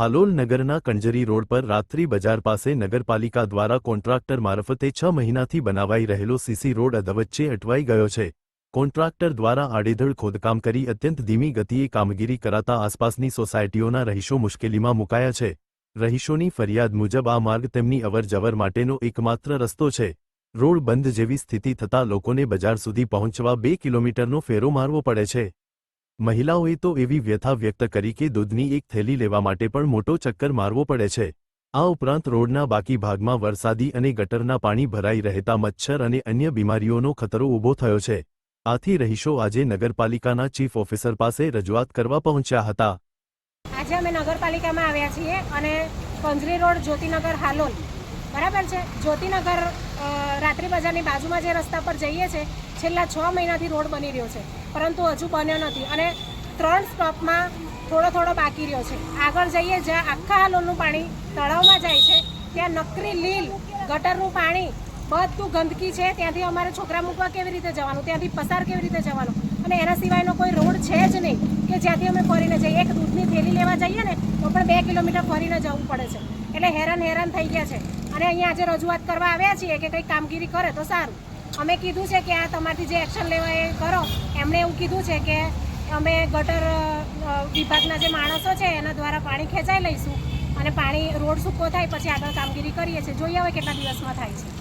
હાલોલ નગરના કણજરી રોડ પર રાત્રિ બજાર પાસે નગરપાલિકા દ્વારા કોન્ટ્રાક્ટર મારફતે છ મહિનાથી બનાવાઈ રહેલો સીસી રોડ અધવચ્ચે અટવાઈ ગયો છે. કોન્ટ્રાક્ટર દ્વારા આડેધડ ખોદકામ કરી અત્યંત ધીમી ગતિએ કામગીરી કરાતા આસપાસની સોસાયટીઓના રહીશો મુશ્કેલીમાં મુકાયા છે. રહીશોની ફરિયાદ મુજબ આ માર્ગ તેમની અવરજવર માટેનો એકમાત્ર રસ્તો છે. રોડ બંધ જેવી સ્થિતિ થતાં લોકોને બજાર સુધી પહોંચવા બે કિલોમીટરનો ફેરો મારવો પડે છે. મહિલાઓએ તો એવી વ્યથા વ્યક્ત કરી કે દૂધની એક થેલી લેવા માટે પણ મોટો ચક્કર મારવો પડે છે. આ ઉપરાંત રોડના બાકી ભાગમાં વરસાદી અને ગટરના પાણી ભરાઈ રહેતા મચ્છર અને અન્ય બીમારીઓનો ખતરો ઊભો થયો છે. આથી રહીશો આજે નગરપાલિકાના ચીફ ઓફિસર પાસે રજૂઆત કરવા પહોંચ્યા હતા. આજે અમે નગરપાલિકામાં આવ્યા છીએ અને પંજરી રોડ જ્યોતિનગર હાલોલ. બરાબર છે? જ્યોતિનગર રાત્રિ બજારની બાજુમાં જે રસ્તા પર જઈએ છે, છેલ્લા છ મહિનાથી રોડ બની રહ્યો છે. પરંતુ હજુ બન્યો નથી. અને ત્રણ સ્ટોપમાં થોડો થોડો બાકી રહ્યો છે. આગળ જઈએ, જ્યાં આખા હાલોલનું પાણી તળાવમાં જાય છે, ત્યાં નકરી લીલ ગટરનું પાણી બધું ગંદકી છે. ત્યાંથી અમારે છોકરા મૂકવા કેવી રીતે જવાનું? ત્યાંથી પસાર કેવી રીતે જવાનું? અને એના સિવાયનો કોઈ રોડ છે જ નહીં કે જ્યાંથી અમે ફરીને જઈએ. એક દૂધની થેલી લેવા જઈએ ને, તો પણ બે કિલોમીટર ફરીને જવું પડે છે. એટલે હેરાન હેરાન થઈ ગયા છે. અને અહીંયા આજે રજૂઆત કરવા આવ્યા છીએ કે કંઈ કામગીરી કરે તો સારું. અમે કીધું છે કે આ તમારી જે એક્શન લેવા એ કરો. એમણે એવું કીધું છે કે અમે ગટર વિભાગના જે માણસો છે એના દ્વારા પાણી ખેંચાઈ લઈશું અને પાણી રોડ સૂકો થાય, પછી આગળ કામગીરી કરીએ છીએ. જોઈએ હવે કેટલા દિવસમાં થાય છે.